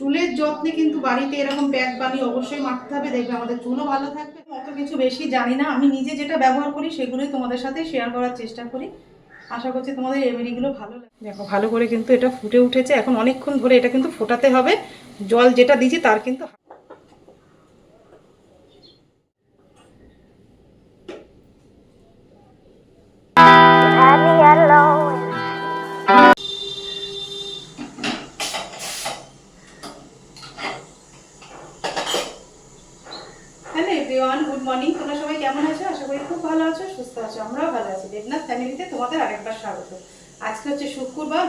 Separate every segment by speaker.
Speaker 1: চুলের যত্নে কিন্তু বাড়িতে এরকম প্যাক বানিয়ে অবশ্যই মাখতে হবে। দেখবে আমাদের চুলও ভালো থাকবে। অত কিছু বেশি জানি না। আমি নিজে যেটা ব্যবহার করি সেগুলোই তোমাদের সাথে শেয়ার করার চেষ্টা করি। আশা করছি তোমাদের রেমেডিগুলো ভালো লাগে দেখো, ভালো করে কিন্তু এটা ফুটে উঠেছে। এখন অনেকক্ষণ ধরে এটা কিন্তু ফোটাতে হবে। জল যেটা দিয়েছি তার কিন্তু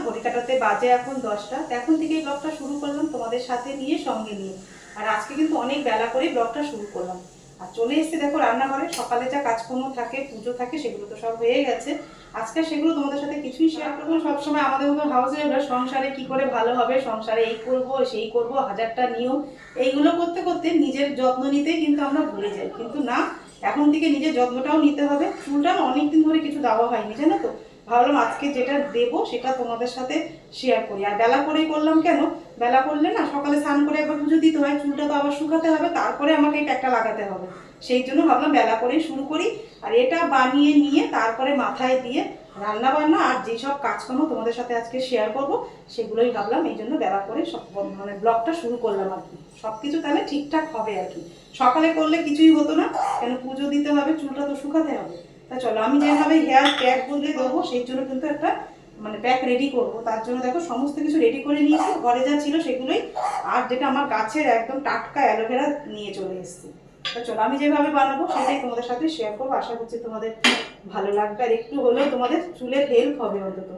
Speaker 1: ঘড়ি কাটাতে বাজে এখন দশটা। এখন থেকেই ব্লগটা শুরু করলাম তোমাদের সাথে নিয়ে, সঙ্গে নিয়ে। আর আজকে কিন্তু অনেক বেলা করে ব্লগটা শুরু করলাম। আর চলে এসেছে দেখো রান্নাঘরে, সকালে যা কাজকর্ম থাকে, পুজো থাকে, সেগুলো তো সব হয়ে গেছে। আজকে সেগুলো তোমাদের সাথে কিছুই শেয়ার করব সবসময় আমাদের মতো হাউস ওয়াইফরা সংসারে কি করে ভালো হবে, সংসারে এই করব, সেই করব, হাজারটা নিয়ম, এইগুলো করতে করতে নিজের যত্ন নিতেই কিন্তু আমরা ভুলে যাই। কিন্তু না, এখন থেকে নিজের যত্নটাও নিতে হবে। চুলটা অনেকদিন ধরে কিছু দেওয়া হয়নি, জানো তো? ভাবলাম আজকে যেটা দেবো সেটা তোমাদের সাথে শেয়ার করি। আর বেলা করেই করলাম কেন? বেলা করলে না সকালে স্নান করে একবার পুজো দিতে হয়, চুলটা তো আবার শুকাতে হবে, তারপরে আমাকে এই প্যাকটা লাগাতে হবে। সেই জন্য ভাবলাম বেলা করেই শুরু করি। আর এটা বানিয়ে নিয়ে তারপরে মাথায় দিয়ে রান্না বান্না আর যেসব কাজকর্ম তোমাদের সাথে আজকে শেয়ার করব, সেগুলোই ভাবলাম। এই জন্য বেলা করে সব মানে ব্লগটা শুরু করলাম আর কি। সব কিছু তাহলে ঠিকঠাক হবে আর কি। সকালে করলে কিছুই হতো না। কেন পুজো দিতে হবে, চুলটা তো শুকাতে হবে। তা চলো, আমি যেভাবে হেয়ার প্যাক বলে দেবো, সেই জন্য কিন্তু একটা মানে প্যাক রেডি করব। তার জন্য দেখো, সমস্ত কিছু রেডি করে নিয়েছি, ঘরে যা ছিল সেগুলোই। আর যেটা আমার গাছের একদম টাটকা অ্যালোভেরা নিয়ে চলে এসেছি। তা চলো, আমি যেভাবে বানাবো, সেটাই তোমাদের সাথে শেয়ার করব। আশা করছি তোমাদের ভালো লাগবে। আর একটু হলেও তোমাদের চুলের হেল্প হবে অন্তত।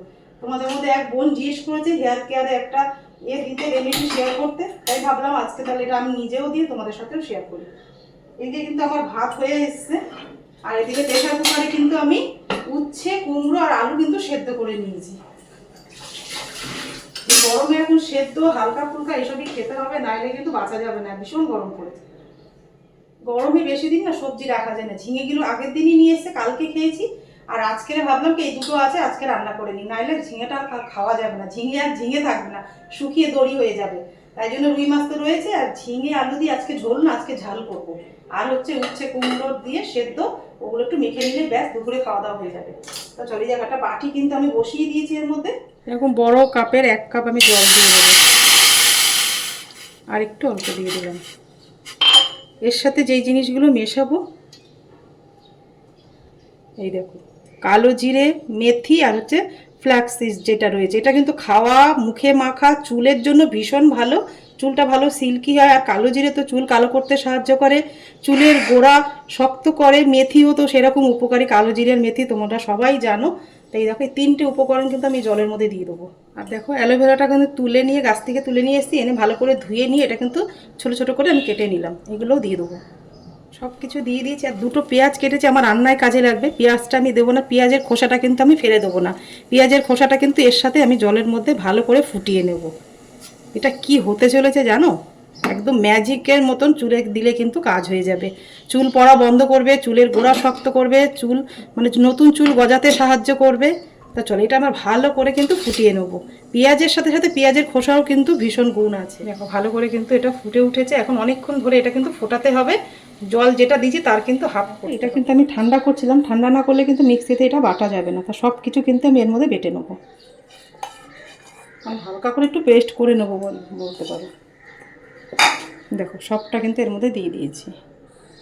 Speaker 1: তোমাদের মধ্যে এক বোন জিজ্ঞেস করেছে হেয়ার কেয়ারে একটা এ দিতে রেমেডি শেয়ার করতে। তাই ভাবলাম আজকে তাহলে এটা আমি নিজেও দিয়ে তোমাদের সাথেও শেয়ার করি। এদিকে কিন্তু আমার ভাত হয়ে এসছে। আর এদিকে প্রেশার কুকারে কিন্তু আমি উচ্ছে, কুমড়ো আর আলু কিন্তু সেদ্ধ করে নিয়েছি। গরমে এখন সেদ্ধ, হালকা ফুলকা এসবই খেতে হবে, নাইলে কিন্তু বাঁচা যাবে না, ভীষণ গরম পড়েছে। গরমে বেশি দিন না সবজি রাখা যায় না। ঝিঙেগুলো আগের দিনই নিয়ে এসে কালকে খেয়েছি, আর আজকে ভাবলাম কি এই দুটো আছে, আজকে রান্না করে নিই। নাইলে ঝিঙেটা খাওয়া যাবে না। ঝিঙে আর ঝিঙে থাকবে না, শুকিয়ে দড়ি হয়ে যাবে। তাই জন্য রুই মাছ তো রয়েছে, আর ঝিঙে, আলু দিয়ে আজকে ঝোল না, আজকে ঝাল করব। আর হচ্ছে উচ্ছে কুমড়ো দিয়ে সেদ্ধ, ওগুলো একটু মেখে নিলে ব্যাস দুপুরে খাওয়া দাওয়া হয়ে যাবে। তো চলে যাক একটা বাটি কিন্তু আমি বসিয়ে দিয়েছি এর মধ্যে। এরকম বড় কাপের এক কাপ আমি জল দিয়ে দেবো। আর একটু অল্প দিয়ে দিলাম। এর সাথে যেই জিনিসগুলো মেশাবো, এই দেখো, কালো জিরে, মেথি, আর হচ্ছে ফ্ল্যাক্সিস যেটা রয়েছে, এটা কিন্তু খাওয়া, মুখে মাখা, চুলের জন্য ভীষণ ভালো। চুলটা ভালো সিল্কি হয় আর কালো জিরে তো চুল কালো করতে সাহায্য করে। চুলের গোড়া শক্ত করে, মেথিও তো সেরকম উপকারী। কালো জিরের মেথি তোমরা সবাই জানো। তাই দেখো, এই তিনটে উপকরণ কিন্তু আমি জলের মধ্যে দিয়ে দেবো। আর দেখো অ্যালোভেরাটা কিন্তু তুলে নিয়ে, গাছ থেকে তুলে নিয়ে এসেছি, এনে ভালো করে ধুয়ে নিয়ে এটা কিন্তু ছোটো ছোটো করে আমি কেটে নিলাম। এগুলোও দিয়ে দেবো। সব কিছু দিয়ে দিয়েছি আর দুটো পেঁয়াজ কেটেছি, আমার রান্নায় কাজে লাগবে। পেঁয়াজটা আমি দেবো না, পেঁয়াজের খোসাটা কিন্তু আমি ফেলে দেবো না। পেঁয়াজের খোসাটা কিন্তু এর সাথে আমি জলের মধ্যে ভালো করে ফুটিয়ে নেব। এটা কি হতে চলেছে জানো? একদম ম্যাজিকের মতন চুলে দিলে কিন্তু কাজ হয়ে যাবে। চুল পড়া বন্ধ করবে, চুলের গোড়া শক্ত করবে, চুল মানে নতুন চুল গজাতে সাহায্য করবে। তা চলো, এটা আমরা ভালো করে কিন্তু ফুটিয়ে নেব। পেঁয়াজের সাথে সাথে পেঁয়াজের খোসাও কিন্তু ভীষণ গুণ আছে। দেখো, ভালো করে কিন্তু এটা ফুটে উঠেছে। এখন অনেকক্ষণ ধরে এটা কিন্তু ফোটাতে হবে। জল যেটা দিয়েছি তার কিন্তু হাফ এটা কিন্তু আমি ঠান্ডা করছিলাম। ঠান্ডা না করলে কিন্তু মিক্সিতে এটা বাটা যাবে না। তা সব কিছু কিন্তু আমি এর মধ্যে বেটে নেব। আমি হালকা করে একটু পেস্ট করে নেব বল- বলতে পারো। দেখো, সবটা কিন্তু এর মধ্যে দিয়ে দিয়েছি।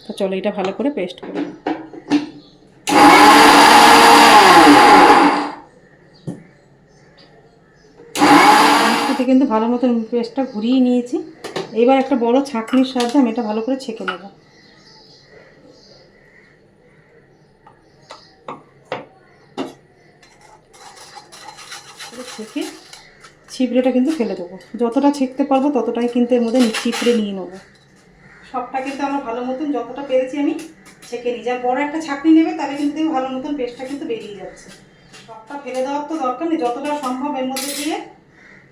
Speaker 1: তো চলো এটা ভালো করে পেস্ট করে নেব। কিন্তু ভালো মতন পেস্টটা ঘুরিয়ে নিয়েছি। এবার একটা বড় ছাঁকনির সাহায্যে আমি এটা ভালো করে ছেঁকে নেব। ছেঁকে ছিপড়েটা কিন্তু ফেলে দেবো। যতটা ছেঁকতে পারব ততটাই কিন্তু এর মধ্যে ছিপড়ে নিয়ে নেব। সবটা কিন্তু আমার ভালো মতন যতটা পেরেছি আমি ছেঁকে নিই। যা বড় একটা ছাঁকনি নেবে তাহলে কিন্তু ভালো মতন পেস্টটা কিন্তু বেরিয়ে যাচ্ছে। সবটা ফেলে দেওয়ার তো দরকার নেই। যতটা সম্ভব এর মধ্যে দিয়ে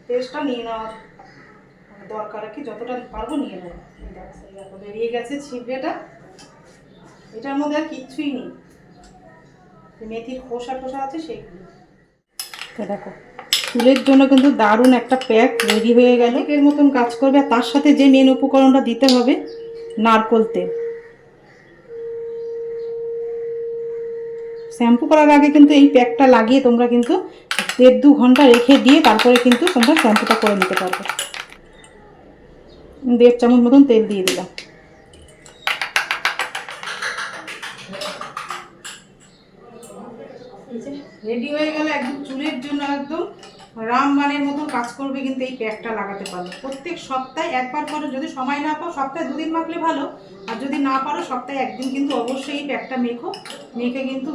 Speaker 1: পেস্টটা নিয়ে নেওয়ার দরকার আর কি। যতটা পারব নিয়ে নেব। দেখো, বেরিয়ে গেছে ছিপড়েটা। এটার মধ্যে আর কিচ্ছুই নেই। মেথির খোসা টোসা আছে সেইগুলো। দেখো চুলের জন্য কিন্তু দারুণ একটা প্যাক রেডি হয়ে গেল। এর মতন কাজ করবে। আর তার সাথে যে মেন উপকরণটা দিতে হবে, নারকোল তেল। শ্যাম্পু করার আগে কিন্তু এই প্যাকটা লাগিয়ে তোমরা কিন্তু দেড় দু ঘণ্টা রেখে দিয়ে তারপরে কিন্তু তোমরা শ্যাম্পুটা করে নিতে পারবে। দেড় চামচ মতন তেল দিয়ে দিলাম। রেডি হয়ে গেলে একদম চুলের জন্য একদম। রামবানের মতন কাজ করবে কিন্তু এই প্যাকটা লাগাতে পারো প্রত্যেক সপ্তাহে একবার করো যদি সময় না পাও, সপ্তাহে দুদিন মাখলে ভালো। আর যদি না পারো, সপ্তাহে একদিন কিন্তু অবশ্যই এই প্যাকটা মেখো। মেখে কিন্তু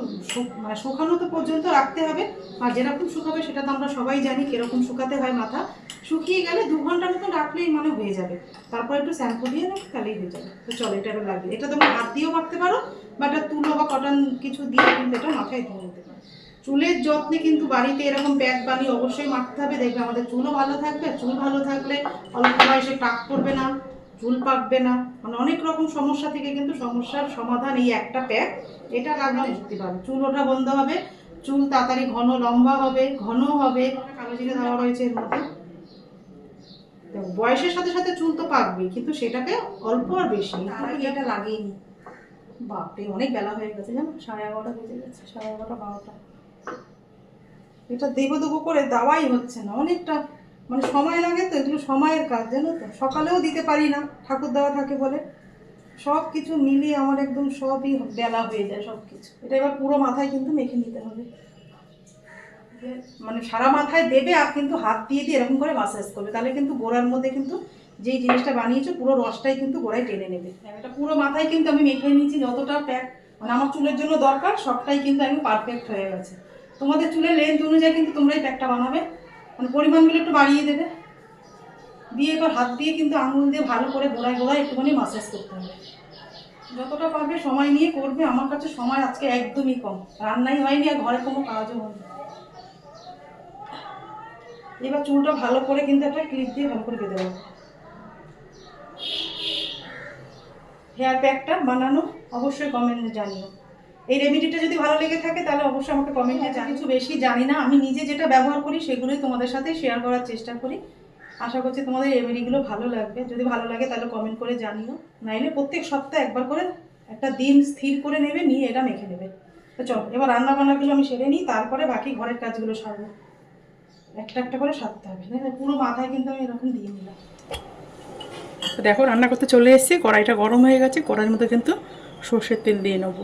Speaker 1: মানে শুকানো তো পর্যন্ত রাখতে হবে। আর যেরকম শুকাবে সেটা তো আমরা সবাই জানি কীরকম শুকাতে হয় মাথা। শুকিয়ে গেলে দু ঘণ্টার মতন রাখলেই মানে হয়ে যাবে। তারপর একটু শ্যাম্পু দিয়ে নেবে তাহলেই হয়ে যাবে। তো চলো এটা লাগবে এটা তোমরা হাত দিয়েও মারতে পারো বা একটা তুলো বা কটন কিছু দিয়ে কিন্তু এটা মাথায় পারো চুলের যত্নে কিন্তু বাড়িতে এরকম প্যাক বানিয়ে অবশ্যই মাখতে হবে। দেখবে আমাদের চুলও ভালো থাকবে চুল ভালো থাকলে অল্প বয়সে টাক পড়বে না চুল পাকবে না। মানে অনেক রকম সমস্যা থেকে কিন্তু সমস্যার সমাধান এই একটা প্যাক এটা লাগালে মুক্তি পাবে চুল ওঠা বন্ধ হবে চুল তাড়াতাড়ি ঘন লম্বা হবে ঘন হবে। কালো জিরে দেওয়া রয়েছে এর মধ্যে। বয়সের সাথে সাথে চুল তো পাকবে কিন্তু সেটাকে অল্প আর বেশি। এটা লাগিয়ে নি। বাপরে অনেক বেলা হয়ে গেছে জানো? সাড়ে এগারোটা বেজে গেছে সাড়ে এগারোটা বারোটা। এটা দেবো দেবো করে দেওয়াই হচ্ছে না। অনেকটা মানে সময় লাগে তো, এগুলো সময়ের কাজ, জানো তো? সকালেও দিতে পারি না, ঠাকুর দেওয়া থাকে বলে। সব কিছু মিলিয়ে আমার একদম সবই বেলা হয়ে যায় সব কিছু এটা এবার পুরো মাথায় কিন্তু মেখে নিতে হবে। মানে সারা মাথায় দেবে আর কিন্তু হাত দিয়ে দিয়ে এরকম করে মাসাজ করবে। তাহলে কিন্তু গোড়ার মধ্যে কিন্তু যেই জিনিসটা বানিয়েছো, পুরো রসটাই কিন্তু গোড়ায় টেনে নেবে। এটা পুরো মাথায় কিন্তু আমি মেখে নিয়েছি, যতটা প্যাক মানে আমার চুলের জন্য দরকার, সবটাই কিন্তু আমি পারফেক্ট হয়ে গেছে। তোমাদের চুলের লেন্থ অনুযায়ী কিন্তু তোমরা এই প্যাকটা বানাবে। মানে পরিমাণগুলো একটু বাড়িয়ে দেবে। দিয়ে এবার হাত দিয়ে কিন্তু আঙুল দিয়ে ভালো করে গোড়ায় গোড়ায় একটুখানি মাসাজ করতে হবে। যতটা পারবে সময় নিয়ে করবে, আমার কাছে সময় আজকে একদমই কম। রান্নাই হয়নি আর ঘরে কোনো কাজও হয়নি। এবার চুলটা ভালো করে কিন্তু একটা ক্লিপ দিয়ে ভালো করে বেঁধে দেবো হেয়ার প্যাকটা বানানো, অবশ্যই কমেন্টে জানিও। এই রেমিডিটা যদি ভালো লেগে থাকে তাহলে অবশ্যই আমাকে কমেন্টে জানি কিছু বেশি জানি না। আমি নিজে যেটা ব্যবহার করি সেগুলোই তোমাদের সাথে শেয়ার করার চেষ্টা করি। আশা করছি তোমাদের রেমেডিগুলো ভালো লাগবে। যদি ভালো লাগে তাহলে কমেন্ট করে জানিও। নাইলে প্রত্যেক সপ্তাহে একবার করে একটা দিন স্থির করে নেবে নিয়ে এটা মেখে নেবে। তো চলো এবার রান্না বান্নাগুলো আমি সেরে নিই তারপরে বাকি ঘরের কাজগুলো সারবো। একটা একটা করে সারতে হবে। পুরো মাথায় কিন্তু আমি এরকম দিয়ে নিলাম। তো দেখো রান্না করতে চলে এসেছি। কড়াইটা গরম হয়ে গেছে। কড়াইয়ের মধ্যে কিন্তু সর্ষের তেল দিয়ে নেব।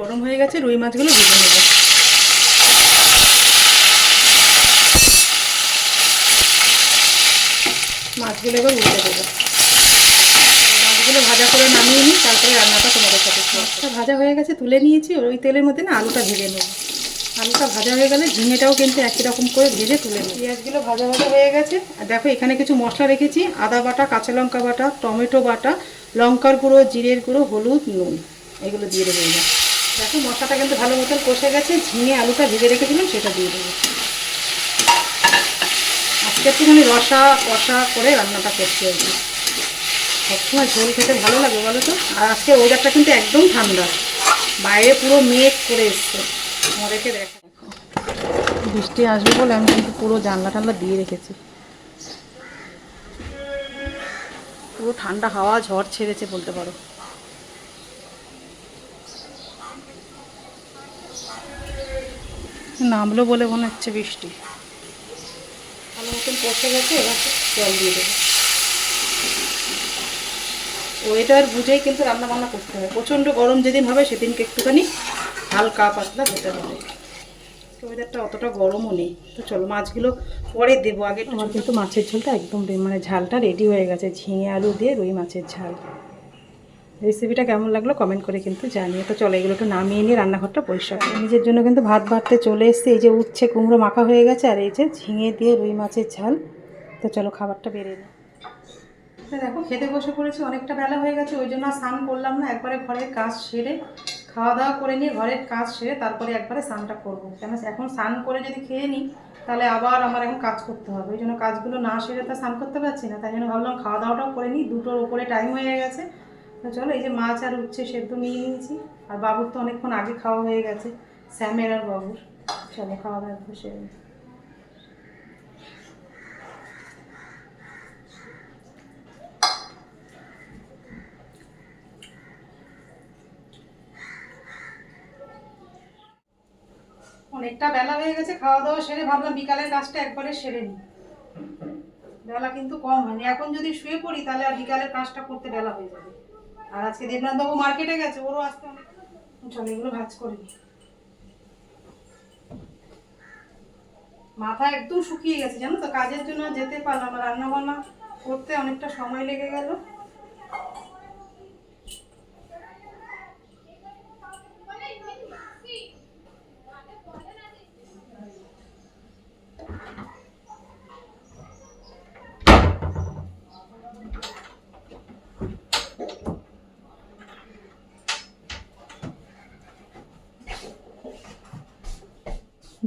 Speaker 1: গরম হয়ে গেছে, রুই মাছগুলো ভেজে নেব মাছগুলো এবার উল্টে দেবো। মাছগুলো ভাজা করে নামিয়ে নিই, তারপরে রান্নাটা তোমাদের সাথে মাছটা ভাজা হয়ে গেছে, তুলে নিয়েছি ওই তেলের মধ্যে না আলুটা ভেজে নেব। আলুটা ভাজা হয়ে গেলে ঝিঙেটাও কিন্তু একই রকম করে ভেজে তুলে নেব। পেঁয়াজগুলো ভাজা ভাজা হয়ে গেছে, আর দেখো এখানে কিছু মশলা রেখেছি, আদা বাটা, কাঁচা লঙ্কা বাটা, টমেটো বাটা, লঙ্কার গুঁড়ো, জিরের গুঁড়ো, হলুদ, নুন, এগুলো দিয়ে দেবো দেখো, মশলাটা কিন্তু ভালো মতন কষে গেছে, ঝিঙে আলুটা ভেজে রেখেছিলাম, সেটা দিয়ে দেবো। আজকে একটুখানি রসা কষা করে রান্নাটা করতে হবে সবসময় ঝোল খেতে ভালো লাগে বলো তো? আর আজকে ওয়েদারটা কিন্তু একদম ঠান্ডা। বাইরে পুরো মেঘ করে এসছে। আমাদেরকে দেখা বৃষ্টি আসবে বলে আমি কিন্তু পুরো জানলা টানলা দিয়ে রেখেছি। পুরো ঠান্ডা হাওয়া ঝড় ছেড়েছে বলতে পারো। নামলো বলে মনে হচ্ছে বৃষ্টি। মতন পচে গেছে এবার জল দিয়ে দেবো। ওয়েদার বুঝেই কিন্তু রান্না বান্না করতে হবে প্রচণ্ড গরম যেদিন হবে সেদিনকে একটুখানি হালকা পাতলা হতে হবে। ওয়েদারটা অতটা গরমও নেই। তো চলো মাছগুলো পরে দেবো। আগে আমার কিন্তু মাছের ঝোলটা একদম মানে ঝালটা রেডি হয়ে গেছে। ঝিঙে আলু দিয়ে রুই মাছের ঝাল। রেসিপিটা কেমন লাগল কমেন্ট করে কিন্তু জানিয়ে তো চলো এগুলো একটু নামিয়ে নিয়ে রান্নাঘরটা পরিষ্কার নিজের জন্য কিন্তু ভাত বাড়তে চলে এসছে। এই যে উচ্ছে, কুমড়ো মাখা হয়ে গেছে আর এই যে ঝিঙে দিয়ে রুই মাছের ঝাল। তো চলো খাবারটা বেড়ে নিই। দেখো, খেতে বসে পড়েছি। অনেকটা বেলা হয়ে গেছে। ওই জন্য স্নান করলাম না। একবারে ঘরের কাজ সেরে খাওয়া দাওয়া করে নিয়ে ঘরের কাজ সেরে তারপরে একবারে স্নানটা করব। কেন এখন স্নান করে যদি খেয়ে নিই, তাহলে আবার আমার এখন কাজ করতে হবে। ওই জন্য কাজগুলো না সেরে তো স্নান করতে পারছি না। তাই জন্য ভাবলাম খাওয়া দাওয়াটাও করে নিই। দুটোর ওপরে টাইম হয়ে গেছে। চলো, এই যে মাছ আর উচ্ছে সেদ্ধ নিয়ে নিয়েছি। আর বাবুর তো অনেকক্ষণ আগে খাওয়া হয়ে গেছে, স্যামের আর বাবুর। চলো, খাওয়া দাওয়া বসে
Speaker 2: অনেকটা বেলা হয়ে গেছে, খাওয়া দাওয়া সেরে ভাবলাম বিকালের কাজটা একবারে সেরে নিই। বেলা কিন্তু কম হয়নি। এখন যদি শুয়ে পড়ি, তাহলে আর বিকালের কাজটা করতে বেলা হয়ে যাবে। আর আজকে দেবনাথ বাবু মার্কেটে গেছে, ওরও আসতে অনেক চলো, এগুলো ভাজ করে মাথা একদম শুকিয়ে গেছে, জানো তো? কাজের জন্য যেতে পারলাম রান্না বান্না করতে অনেকটা সময় লেগে গেল।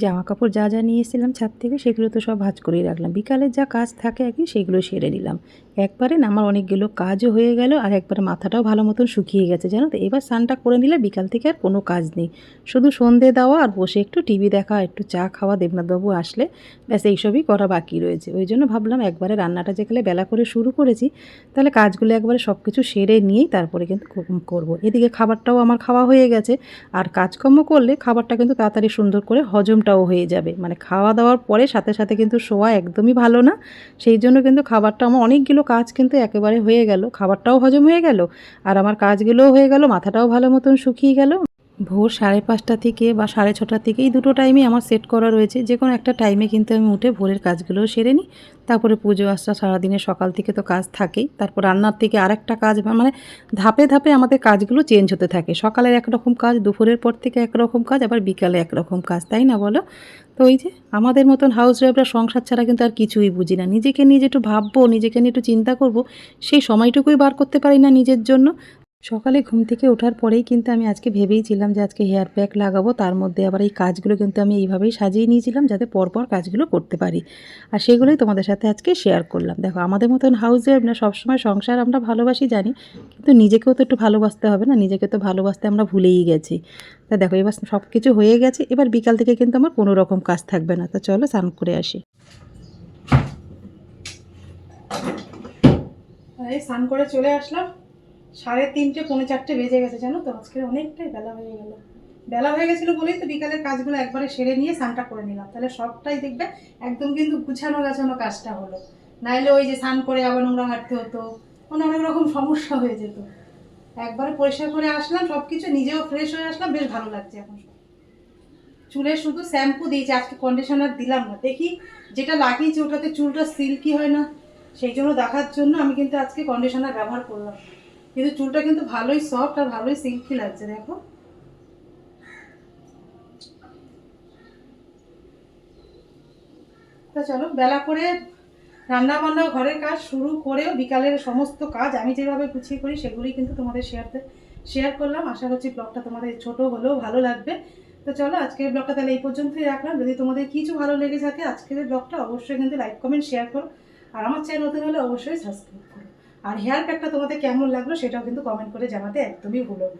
Speaker 1: জামা কাপড় যা যা নিয়ে এসেছিলাম ছাদ থেকে সেগুলো তো সব ভাজ করেই রাখলাম। বিকালের যা কাজ থাকে আর কি সেগুলো সেরে নিলাম। একবারে না, আমার অনেকগুলো কাজও হয়ে গেল আর একবারে মাথাটাও ভালো মতন শুকিয়ে গেছে, জানো তো? এবার স্নানটা করে নিলে বিকাল থেকে আর কোনো কাজ নেই। শুধু সন্ধে দেওয়া আর বসে একটু টিভি দেখা, একটু চা খাওয়া, দেবনাথবাবু আসলে ব্যাস এইসবই করা বাকি রয়েছে। ওই জন্য ভাবলাম একবারে রান্নাটা যেখানে বেলা করে শুরু করেছি, তাহলে কাজগুলো একবারে সব কিছু সেরে নিয়েই তারপরে কিন্তু করব। এদিকে খাবারটাও আমার খাওয়া হয়ে গেছে। আর কাজকর্ম করলে খাবারটা কিন্তু তাড়াতাড়ি সুন্দর করে হজমটাও হয়ে যাবে। মানে খাওয়া দাওয়ার পরে সাথে সাথে কিন্তু শোয়া একদমই ভালো না। সেই জন্য কিন্তু খাবারটা আমার অনেকগুলো কাজ কিন্তু একেবারে হয়ে গেল। খাবারটাও হজম হয়ে গেল, আর আমার কাজগুলোও হয়ে গেল, মাথাটাও ভালো মতন শুকিয়ে গেল। ভোর সাড়ে পাঁচটা থেকে বা সাড়ে ছটা থেকে এই দুটো টাইমে আমার সেট করা রয়েছে। যে কোনো একটা টাইমে কিন্তু আমি উঠে ভোরের কাজগুলোও সেরে নিই। তারপরে পুজো আসা সারাদিনে সকাল থেকে তো কাজ থাকেই। তারপর রান্নার থেকে আরেকটা কাজ মানে ধাপে ধাপে আমাদের কাজগুলো চেঞ্জ হতে থাকে। সকালের একরকম কাজ, দুপুরের পর থেকে একরকম কাজ, আবার বিকালে একরকম কাজ, তাই না বলো? তো ওই যে আমাদের মতন হাউস ওয়াইফরা সংসার ছাড়া কিন্তু আর কিছুই বুঝি না। নিজেকে নিয়ে একটু ভাববো, নিজেকে নিয়ে একটু চিন্তা করব, সেই সময়টুকুই বার করতে পারি না নিজের জন্য। সকালে ঘুম থেকে ওঠার পরেই কিন্তু আমি আজকে ভেবেইছিলাম যে আজকে হেয়ার প্যাক লাগাবো, তার মধ্যে আবার এই কাজগুলো কিন্তু আমি এইভাবেই সাজিয়ে নিয়েছিলাম যাতে পরপর কাজগুলো করতে পারি। আর সেগুলোই তোমাদের সাথে আজকে শেয়ার করলাম। দেখো, আমাদের মতন হাউস ওয়াইফ না, সবসময় সংসার আমরা ভালোবাসি জানি, কিন্তু নিজেকেও তো একটু ভালোবাসতে হবে না, নিজেকে তো ভালোবাসতে আমরা ভুলেই গেছি। তা দেখো, এবার সব কিছু হয়ে গেছে, এবার বিকাল থেকে কিন্তু আমার কোনো রকম কাজ থাকবে না। তা চলো, স্নান করে আসি।
Speaker 2: স্নান করে চলে আসলাম। সাড়ে তিনটে, পৌনে চারটে বেজে গেছে, জানো তো? আজকে অনেকটাই বেলা হয়ে গেল। বেলা হয়ে গেছিল বলেই তো বিকালের কাজগুলো একবারে সেরে নিয়ে স্নানটা করে নিলাম। তাহলে সবটাই দেখবে, একদম কিন্তু গুছানো গাছানো কাজটা হলো। নাইলে ওই যে স্নান করে আবার নোংরা হাঁটতে হতো। মানে অনেক রকম সমস্যা হয়ে যেত। একবারে পরিষ্কার করে আসলাম সব কিছু নিজেও ফ্রেশ হয়ে আসলাম, বেশ ভালো লাগছে এখন। চুলে শুধু শ্যাম্পু দিয়েছি, আজকে কন্ডিশনার দিলাম না। দেখি যেটা লাগিয়েছি, ওটাতে চুলটা সিল্কি হয় না, সেই জন্য দেখার জন্য আমি কিন্তু আজকে কন্ডিশনার ব্যবহার করলাম। কিন্তু চুলটা কিন্তু ভালোই সফট আর ভালোই সিল্কি লাগছে, দেখো। তা চলো, বেলা করে রান্না বান্না ঘরের কাজ শুরু করেও বিকালের সমস্ত কাজ আমি যেভাবে গুছিয়ে করি সেগুলোই কিন্তু তোমাদের শেয়ারতে শেয়ার করলাম। আশা করছি ব্লগটা তোমাদের ছোট হলেও ভালো লাগবে। তো চলো, আজকের ব্লগটা তাহলে এই পর্যন্তই রাখলাম। যদি তোমাদের কিছু ভালো লেগে থাকে আজকের ব্লগটা অবশ্যই কিন্তু লাইক কমেন্ট শেয়ার করো। আর আমার চ্যানেল নতুন হলে অবশ্যই সাবস্ক্রাইব করো আর হেয়ার প্যাকটা তোমাদের কেমন লাগল সেটাও কিন্তু কমেন্ট করে জানাতে একদমই ভুলো না।